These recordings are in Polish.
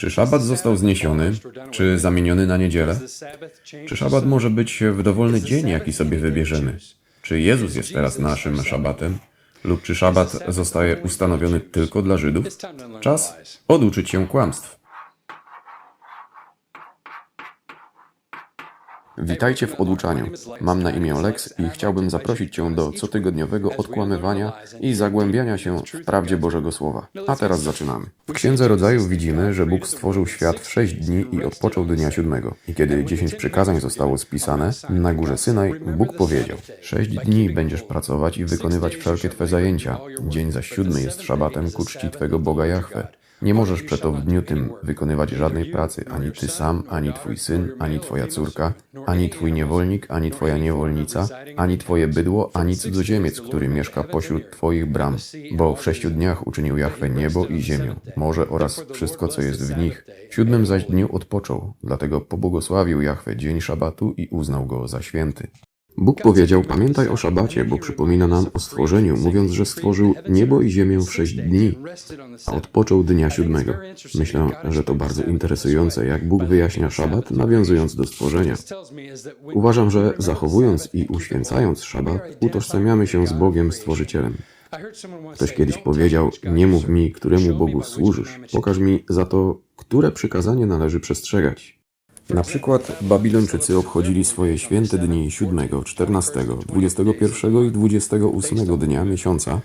Czy szabat został zniesiony, czy zamieniony na niedzielę? Czy szabat może być w dowolny dzień, jaki sobie wybierzemy? Czy Jezus jest teraz naszym szabatem? Lub czy szabat zostaje ustanowiony tylko dla Żydów? Czas oduczyć się kłamstw. Witajcie w oduczaniu. Mam na imię Lex i chciałbym zaprosić Cię do cotygodniowego odkłamywania i zagłębiania się w prawdzie Bożego Słowa. A teraz zaczynamy. W Księdze Rodzaju widzimy, że Bóg stworzył świat w sześć dni i odpoczął dnia siódmego. I kiedy dziesięć przykazań zostało spisane, na górze Synaj Bóg powiedział Sześć dni będziesz pracować i wykonywać wszelkie Twe zajęcia. Dzień zaś siódmy jest szabatem ku czci Twego Boga Jahwe. Nie możesz przeto w dniu tym wykonywać żadnej pracy, ani ty sam, ani twój syn, ani twoja córka, ani twój niewolnik, ani twoja niewolnica, ani twoje bydło, ani cudzoziemiec, który mieszka pośród twoich bram. Bo w sześciu dniach uczynił Jahwe niebo i ziemię, morze oraz wszystko, co jest w nich. W siódmym zaś dniu odpoczął, dlatego pobłogosławił Jahwe dzień szabatu i uznał go za święty. Bóg powiedział, pamiętaj o szabacie, bo przypomina nam o stworzeniu, mówiąc, że stworzył niebo i ziemię w sześć dni, a odpoczął dnia siódmego. Myślę, że to bardzo interesujące, jak Bóg wyjaśnia szabat, nawiązując do stworzenia. Uważam, że zachowując i uświęcając szabat, utożsamiamy się z Bogiem Stworzycielem. Ktoś kiedyś powiedział, nie mów mi, któremu Bogu służysz, pokaż mi za to, które przykazanie należy przestrzegać. Na przykład Babilończycy obchodzili swoje święte dni 7, 14, 21 i 28 dnia miesiąca,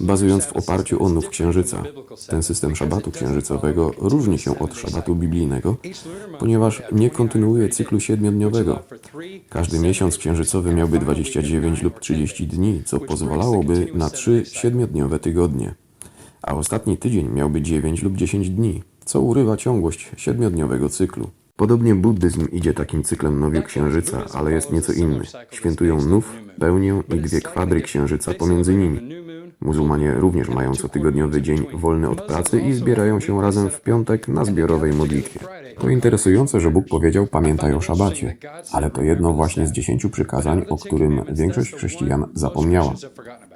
bazując w oparciu o nów księżyca. Ten system szabatu księżycowego różni się od szabatu biblijnego, ponieważ nie kontynuuje cyklu siedmiodniowego. Każdy miesiąc księżycowy miałby 29 lub 30 dni, co pozwalałoby na trzy siedmiodniowe tygodnie, a ostatni tydzień miałby 9 lub 10 dni, co urywa ciągłość siedmiodniowego cyklu. Podobnie buddyzm idzie takim cyklem nowiu księżyca, ale jest nieco inny. Świętują nów, pełnię i dwie kwadry księżyca pomiędzy nimi. Muzułmanie również mają cotygodniowy dzień wolny od pracy i zbierają się razem w piątek na zbiorowej modlitwie. To interesujące, że Bóg powiedział pamiętaj o szabacie, ale to jedno właśnie z dziesięciu przykazań, o którym większość chrześcijan zapomniała.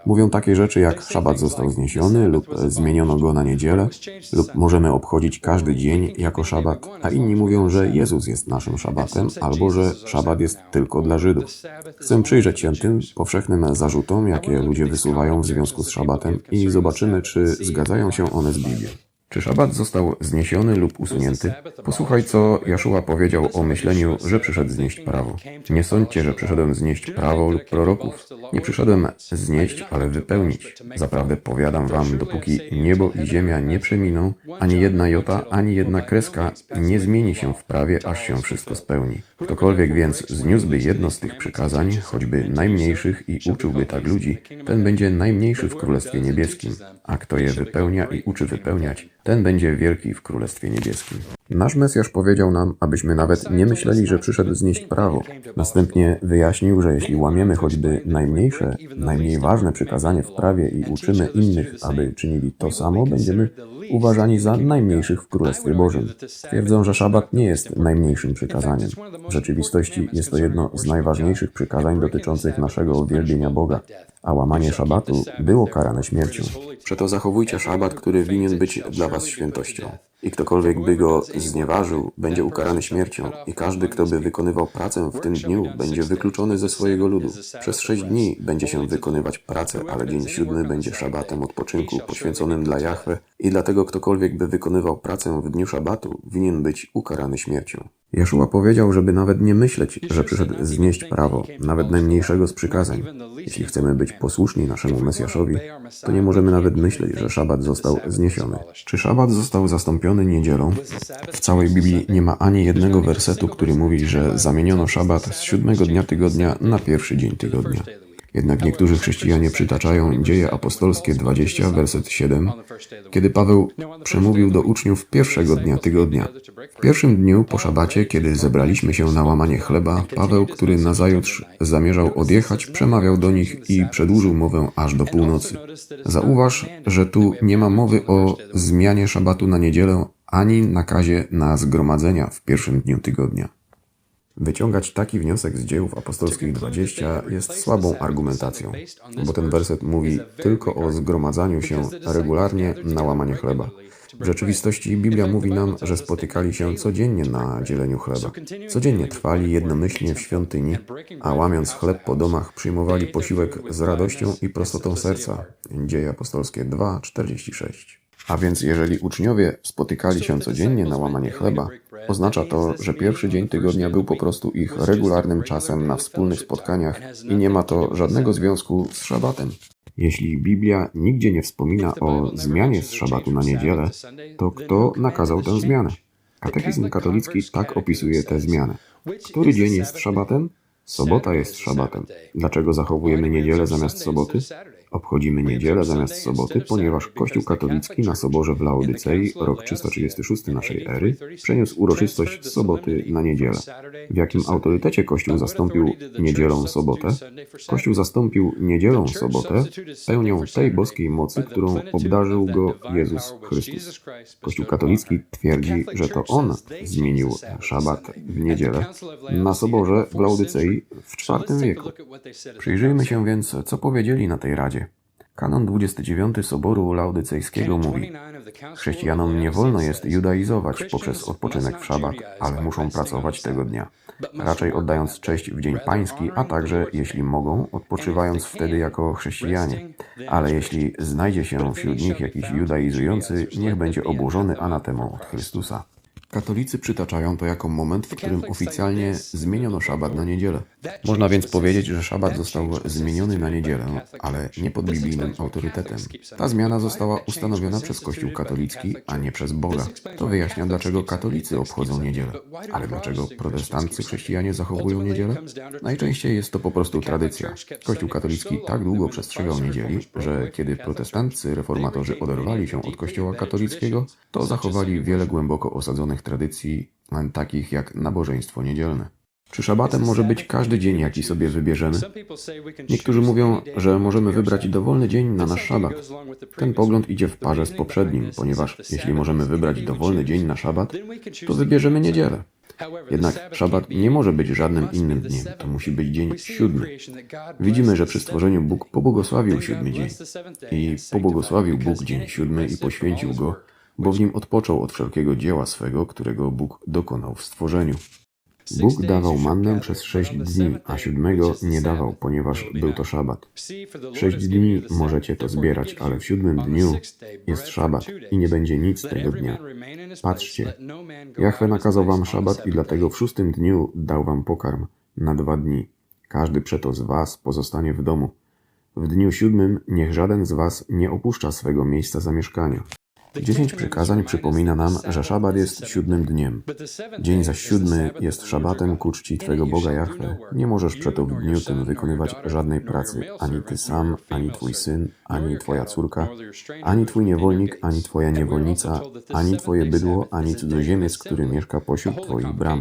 Mówią takie rzeczy jak szabat został zniesiony lub zmieniono go na niedzielę lub możemy obchodzić każdy dzień jako szabat, a inni mówią, że Jezus jest naszym szabatem albo że szabat jest tylko dla Żydów. Chcę przyjrzeć się tym powszechnym zarzutom, jakie ludzie wysuwają w związku z szabatem i zobaczymy, czy zgadzają się one z Biblią. Czy szabat został zniesiony lub usunięty? Posłuchaj, co Jaszua powiedział o myśleniu, że przyszedł znieść prawo. Nie sądźcie, że przyszedłem znieść prawo lub proroków. Nie przyszedłem znieść, ale wypełnić. Zaprawdę powiadam wam, dopóki niebo i ziemia nie przeminą, ani jedna jota, ani jedna kreska nie zmieni się w prawie, aż się wszystko spełni. Ktokolwiek więc zniósłby jedno z tych przykazań, choćby najmniejszych i uczyłby tak ludzi, ten będzie najmniejszy w Królestwie Niebieskim. A kto je wypełnia i uczy wypełniać, ten będzie wielki w Królestwie Niebieskim. Nasz Mesjasz powiedział nam, abyśmy nawet nie myśleli, że przyszedł znieść prawo. Następnie wyjaśnił, że jeśli łamiemy choćby najmniejsze, najmniej ważne przykazanie w prawie i uczymy innych, aby czynili to samo, będziemy uważani za najmniejszych w Królestwie Bożym. Twierdzą, że szabat nie jest najmniejszym przykazaniem. W rzeczywistości jest to jedno z najważniejszych przykazań dotyczących naszego uwielbienia Boga, a łamanie szabatu było karane śmiercią. Przeto zachowujcie szabat, który winien być dla was świętością. I ktokolwiek by go znieważył, będzie ukarany śmiercią. I każdy, kto by wykonywał pracę w tym dniu, będzie wykluczony ze swojego ludu. Przez sześć dni będzie się wykonywać pracę, ale dzień siódmy będzie szabatem odpoczynku, poświęconym dla Jahwe. I dlatego ktokolwiek by wykonywał pracę w dniu szabatu, winien być ukarany śmiercią. Jeszua powiedział, żeby nawet nie myśleć, że przyszedł znieść prawo, nawet najmniejszego z przykazań. Jeśli chcemy być posłuszni naszemu Mesjaszowi, to nie możemy nawet myśleć, że szabat został zniesiony. Czy szabat został zastąpiony niedzielą? W całej Biblii nie ma ani jednego wersetu, który mówi, że zamieniono szabat z siódmego dnia tygodnia na pierwszy dzień tygodnia. Jednak niektórzy chrześcijanie przytaczają Dzieje Apostolskie 20, werset 7, kiedy Paweł przemówił do uczniów pierwszego dnia tygodnia. W pierwszym dniu po szabacie, kiedy zebraliśmy się na łamanie chleba, Paweł, który nazajutrz zamierzał odjechać, przemawiał do nich i przedłużył mowę aż do północy. Zauważ, że tu nie ma mowy o zmianie szabatu na niedzielę ani nakazie na zgromadzenia w pierwszym dniu tygodnia. Wyciągać taki wniosek z dziejów apostolskich 20 jest słabą argumentacją, bo ten werset mówi tylko o zgromadzaniu się regularnie na łamanie chleba. W rzeczywistości Biblia mówi nam, że spotykali się codziennie na dzieleniu chleba. Codziennie trwali jednomyślnie w świątyni, a łamiąc chleb po domach przyjmowali posiłek z radością i prostotą serca. Dzieje apostolskie 2:46. A więc jeżeli uczniowie spotykali się codziennie na łamanie chleba, oznacza to, że pierwszy dzień tygodnia był po prostu ich regularnym czasem na wspólnych spotkaniach i nie ma to żadnego związku z szabatem. Jeśli Biblia nigdzie nie wspomina o zmianie z szabatu na niedzielę, to kto nakazał tę zmianę? Katechizm katolicki tak opisuje tę zmianę. Który dzień jest szabatem? Sobota jest szabatem. Dlaczego zachowujemy niedzielę zamiast soboty? Obchodzimy niedzielę zamiast soboty, ponieważ Kościół katolicki na soborze w Laodycei, rok 336 naszej ery, przeniósł uroczystość z soboty na niedzielę. W jakim autorytecie Kościół zastąpił niedzielą sobotę? Kościół zastąpił niedzielą sobotę pełnią tej boskiej mocy, którą obdarzył go Jezus Chrystus. Kościół katolicki twierdzi, że to On zmienił szabat w niedzielę na soborze w Laodycei w IV wieku. Przyjrzyjmy się więc, co powiedzieli na tej radzie. Kanon 29 Soboru Laodycejskiego mówi: Chrześcijanom nie wolno jest judaizować poprzez odpoczynek w szabat, ale muszą pracować tego dnia, raczej oddając cześć w Dzień Pański, a także, jeśli mogą, odpoczywając wtedy jako chrześcijanie. Ale jeśli znajdzie się wśród nich jakiś judaizujący, niech będzie obłożony anatemą od Chrystusa. Katolicy przytaczają to jako moment, w którym oficjalnie zmieniono szabat na niedzielę. Można więc powiedzieć, że szabat został zmieniony na niedzielę, ale nie pod biblijnym autorytetem. Ta zmiana została ustanowiona przez Kościół katolicki, a nie przez Boga. To wyjaśnia, dlaczego katolicy obchodzą niedzielę. Ale dlaczego protestanccy chrześcijanie zachowują niedzielę? Najczęściej jest to po prostu tradycja. Kościół katolicki tak długo przestrzegał niedzieli, że kiedy protestanccy reformatorzy oderwali się od Kościoła katolickiego, to zachowali wiele głęboko osadzonych tradycji, takich jak nabożeństwo niedzielne. Czy szabatem może być każdy dzień, jaki sobie wybierzemy? Niektórzy mówią, że możemy wybrać dowolny dzień na nasz szabat. Ten pogląd idzie w parze z poprzednim, ponieważ jeśli możemy wybrać dowolny dzień na szabat, to wybierzemy niedzielę. Jednak szabat nie może być żadnym innym dniem, to musi być dzień siódmy. Widzimy, że przy stworzeniu Bóg pobłogosławił siódmy dzień. I pobłogosławił Bóg dzień siódmy i poświęcił go, bo w nim odpoczął od wszelkiego dzieła swego, którego Bóg dokonał w stworzeniu. Bóg dawał mannę przez sześć dni, a siódmego nie dawał, ponieważ był to szabat. Sześć dni możecie to zbierać, ale w siódmym dniu jest szabat i nie będzie nic tego dnia. Patrzcie, Jahwe nakazał wam szabat i dlatego w szóstym dniu dał wam pokarm na dwa dni. Każdy przeto z was pozostanie w domu. W dniu siódmym niech żaden z was nie opuszcza swego miejsca zamieszkania. Dziesięć przykazań przypomina nam, że szabat jest siódmym dniem. Dzień zaś siódmy jest szabatem ku czci Twego Boga Jahwe. Nie możesz przeto w dniu tym wykonywać żadnej pracy, ani Ty sam, ani Twój syn, ani Twoja córka, ani Twój niewolnik, ani Twoja niewolnica, ani Twoje bydło, ani cudzoziemiec, który mieszka pośród Twoich bram.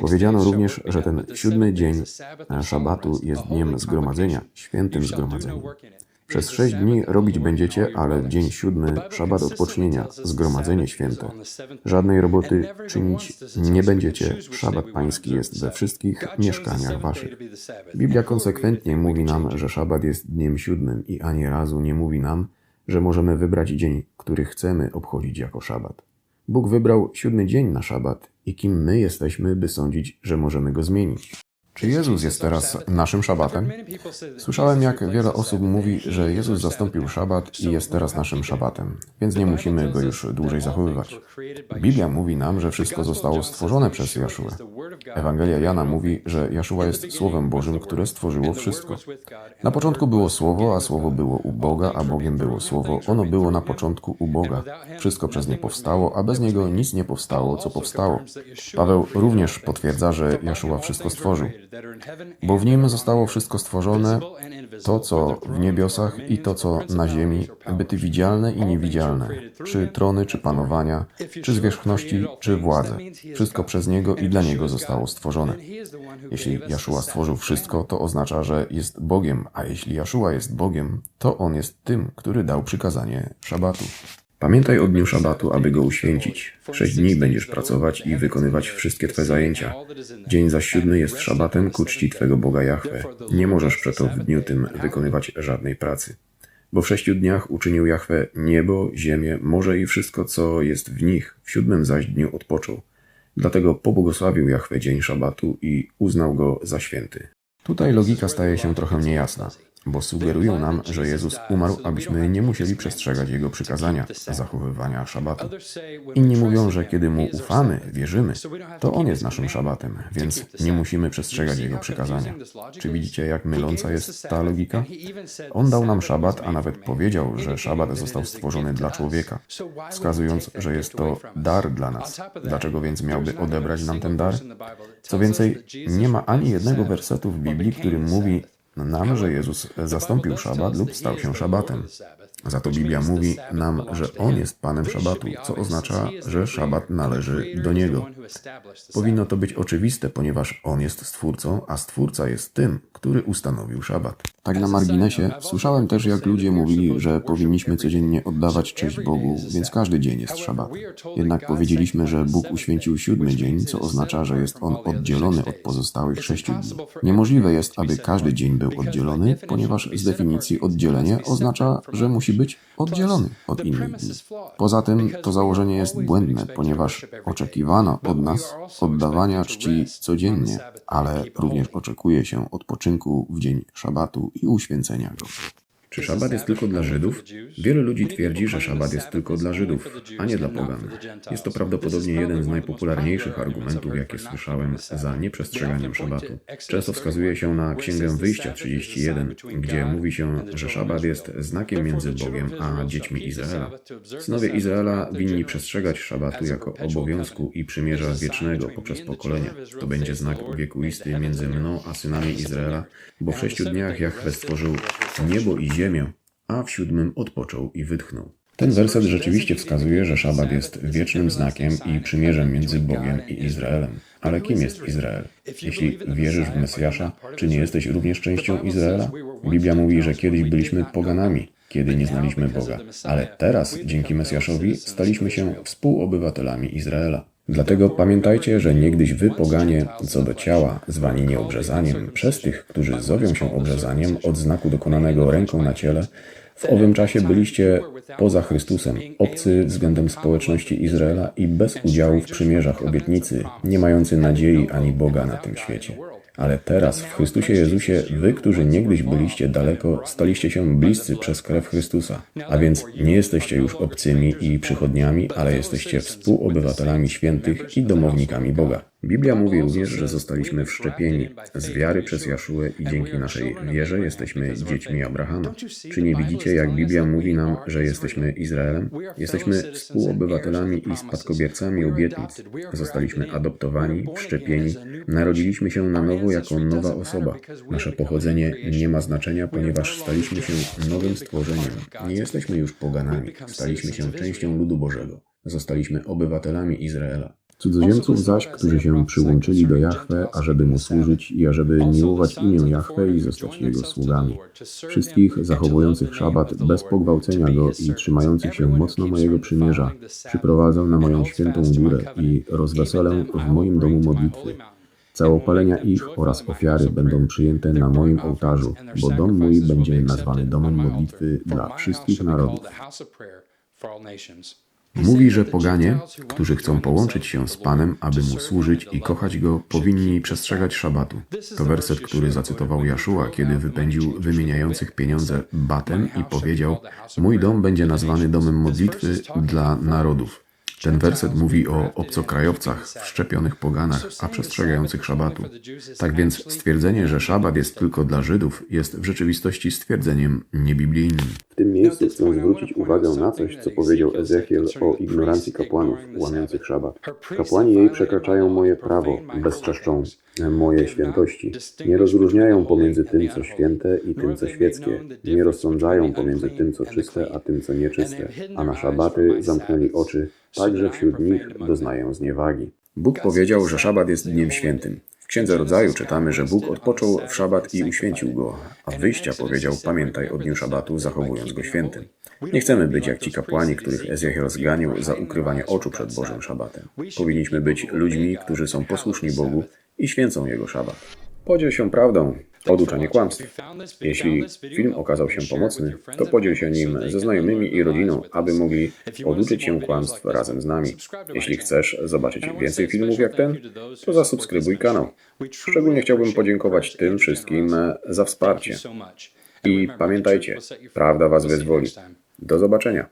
Powiedziano również, że ten siódmy dzień szabatu jest dniem zgromadzenia, świętym zgromadzeniem. Przez sześć dni robić będziecie, ale dzień siódmy szabat odpocznienia, zgromadzenie święte. Żadnej roboty czynić nie będziecie. Szabat pański jest we wszystkich mieszkaniach waszych. Biblia konsekwentnie mówi nam, że szabat jest dniem siódmym i ani razu nie mówi nam, że możemy wybrać dzień, który chcemy obchodzić jako szabat. Bóg wybrał siódmy dzień na szabat i kim my jesteśmy, by sądzić, że możemy go zmienić. Czy Jezus jest teraz naszym szabatem? Słyszałem, jak wiele osób mówi, że Jezus zastąpił szabat i jest teraz naszym szabatem, więc nie musimy go już dłużej zachowywać. Biblia mówi nam, że wszystko zostało stworzone przez Jaszua. Ewangelia Jana mówi, że Jaszua jest Słowem Bożym, które stworzyło wszystko. Na początku było Słowo, a Słowo było u Boga, a Bogiem było Słowo. Ono było na początku u Boga. Wszystko przez nie powstało, a bez niego nic nie powstało, co powstało. Paweł również potwierdza, że Jaszua wszystko stworzył. Bo w nim zostało wszystko stworzone, to co w niebiosach i to co na ziemi, byty widzialne i niewidzialne, czy trony, czy panowania, czy zwierzchności, czy władze. Wszystko przez niego i dla niego zostało stworzone. Jeśli Jaszua stworzył wszystko, to oznacza, że jest Bogiem, a jeśli Jaszua jest Bogiem, to on jest tym, który dał przykazanie szabatu. Pamiętaj o dniu szabatu, aby go uświęcić. Sześć dni będziesz pracować i wykonywać wszystkie Twe zajęcia. Dzień zaś siódmy jest szabatem ku czci Twego Boga Jahwe. Nie możesz przeto w dniu tym wykonywać żadnej pracy. Bo w sześciu dniach uczynił Jahwe niebo, ziemię, morze i wszystko, co jest w nich, w siódmym zaś dniu odpoczął. Dlatego pobłogosławił Jahwe dzień szabatu i uznał go za święty. Tutaj logika staje się trochę niejasna, bo sugerują nam, że Jezus umarł, abyśmy nie musieli przestrzegać Jego przykazania, zachowywania szabatu. Inni mówią, że kiedy Mu ufamy, wierzymy, to On jest naszym szabatem, więc nie musimy przestrzegać Jego przykazania. Czy widzicie, jak myląca jest ta logika? On dał nam szabat, a nawet powiedział, że szabat został stworzony dla człowieka, wskazując, że jest to dar dla nas. Dlaczego więc miałby odebrać nam ten dar? Co więcej, nie ma ani jednego wersetu w Biblii, który mówi nam, że Jezus zastąpił szabat lub stał się szabatem. Za to Biblia mówi nam, że On jest Panem szabatu, co oznacza, że szabat należy do Niego. Powinno to być oczywiste, ponieważ On jest Stwórcą, a Stwórca jest tym, który ustanowił szabat. Tak na marginesie, słyszałem też, jak ludzie mówili, że powinniśmy codziennie oddawać cześć Bogu, więc każdy dzień jest szabatem. Jednak powiedzieliśmy, że Bóg uświęcił siódmy dzień, co oznacza, że jest on oddzielony od pozostałych sześciu dni. Niemożliwe jest, aby każdy dzień był oddzielony, ponieważ z definicji oddzielenie oznacza, że musi być oddzielony od innych dni. Poza tym to założenie jest błędne, ponieważ oczekiwano od nas oddawania czci codziennie, ale również oczekuje się odpoczynku w dzień szabatu i uświęcenia go. Czy szabat jest tylko dla Żydów? Wielu ludzi twierdzi, że szabat jest tylko dla Żydów, a nie dla pogan. Jest to prawdopodobnie jeden z najpopularniejszych argumentów, jakie słyszałem za nieprzestrzeganiem szabatu. Często wskazuje się na Księgę Wyjścia 31, gdzie mówi się, że szabat jest znakiem między Bogiem a dziećmi Izraela. Synowie Izraela winni przestrzegać szabatu jako obowiązku i przymierza wiecznego poprzez pokolenia. To będzie znak wiekuisty między mną a synami Izraela, bo w sześciu dniach Jahwe stworzył niebo i ziemię, a w siódmym odpoczął i wytchnął. Ten werset rzeczywiście wskazuje, że szabat jest wiecznym znakiem i przymierzem między Bogiem i Izraelem. Ale kim jest Izrael? Jeśli wierzysz w Mesjasza, czy nie jesteś również częścią Izraela? Biblia mówi, że kiedyś byliśmy poganami, kiedy nie znaliśmy Boga, ale teraz, dzięki Mesjaszowi, staliśmy się współobywatelami Izraela. Dlatego pamiętajcie, że niegdyś wy, poganie, co do ciała, zwani nieobrzezaniem, przez tych, którzy zowią się obrzezaniem od znaku dokonanego ręką na ciele, w owym czasie byliście poza Chrystusem, obcy względem społeczności Izraela i bez udziału w przymierzach obietnicy, nie mający nadziei ani Boga na tym świecie. Ale teraz w Chrystusie Jezusie wy, którzy niegdyś byliście daleko, staliście się bliscy przez krew Chrystusa. A więc nie jesteście już obcymi i przychodniami, ale jesteście współobywatelami świętych i domownikami Boga. Biblia mówi również, że zostaliśmy wszczepieni z wiary przez Jaszułę i dzięki naszej wierze jesteśmy dziećmi Abrahama. Czy nie widzicie, jak Biblia mówi nam, że jesteśmy Izraelem? Jesteśmy współobywatelami i spadkobiercami obietnic. Zostaliśmy adoptowani, wszczepieni, narodziliśmy się na nowo jako nowa osoba. Nasze pochodzenie nie ma znaczenia, ponieważ staliśmy się nowym stworzeniem. Nie jesteśmy już poganami, staliśmy się częścią ludu Bożego. Zostaliśmy obywatelami Izraela. Cudzoziemców zaś, którzy się przyłączyli do Jahwe, ażeby mu służyć i ażeby miłować imię Jahwe i zostać jego sługami. Wszystkich zachowujących szabat bez pogwałcenia go i trzymających się mocno mojego przymierza, przyprowadzę na moją świętą górę i rozweselę w moim domu modlitwy. Całopalenia ich oraz ofiary będą przyjęte na moim ołtarzu, bo dom mój będzie nazwany domem modlitwy dla wszystkich narodów. Mówi, że poganie, którzy chcą połączyć się z Panem, aby Mu służyć i kochać Go, powinni przestrzegać szabatu. To werset, który zacytował Jaszua, kiedy wypędził wymieniających pieniądze batem i powiedział, mój dom będzie nazwany domem modlitwy dla narodów. Ten werset mówi o obcokrajowcach, wszczepionych poganach, a przestrzegających szabatu. Tak więc stwierdzenie, że szabat jest tylko dla Żydów, jest w rzeczywistości stwierdzeniem niebiblijnym. W tym miejscu chcę zwrócić uwagę na coś, co powiedział Ezechiel o ignorancji kapłanów łamiących szabat. Kapłani jej przekraczają moje prawo, bezczeszczą moje świętości. Nie rozróżniają pomiędzy tym, co święte i tym, co świeckie. Nie rozsądzają pomiędzy tym, co czyste, a tym, co nieczyste. A na szabaty zamknęli oczy, także wśród nich doznają zniewagi. Bóg powiedział, że szabat jest dniem świętym. W Księdze Rodzaju czytamy, że Bóg odpoczął w szabat i uświęcił go, a w wyjścia powiedział, pamiętaj o dniu szabatu, zachowując go świętym. Nie chcemy być jak ci kapłani, których Ezechiel zganił za ukrywanie oczu przed Bożym szabatem. Powinniśmy być ludźmi, którzy są posłuszni Bogu i święcą Jego szabat. Podziel się prawdą. Oduczanie kłamstw. Jeśli film okazał się pomocny, to podziel się nim ze znajomymi i rodziną, aby mogli oduczyć się kłamstw razem z nami. Jeśli chcesz zobaczyć więcej filmów jak ten, to zasubskrybuj kanał. Szczególnie chciałbym podziękować tym wszystkim za wsparcie. I pamiętajcie, prawda Was wyzwoli. Do zobaczenia.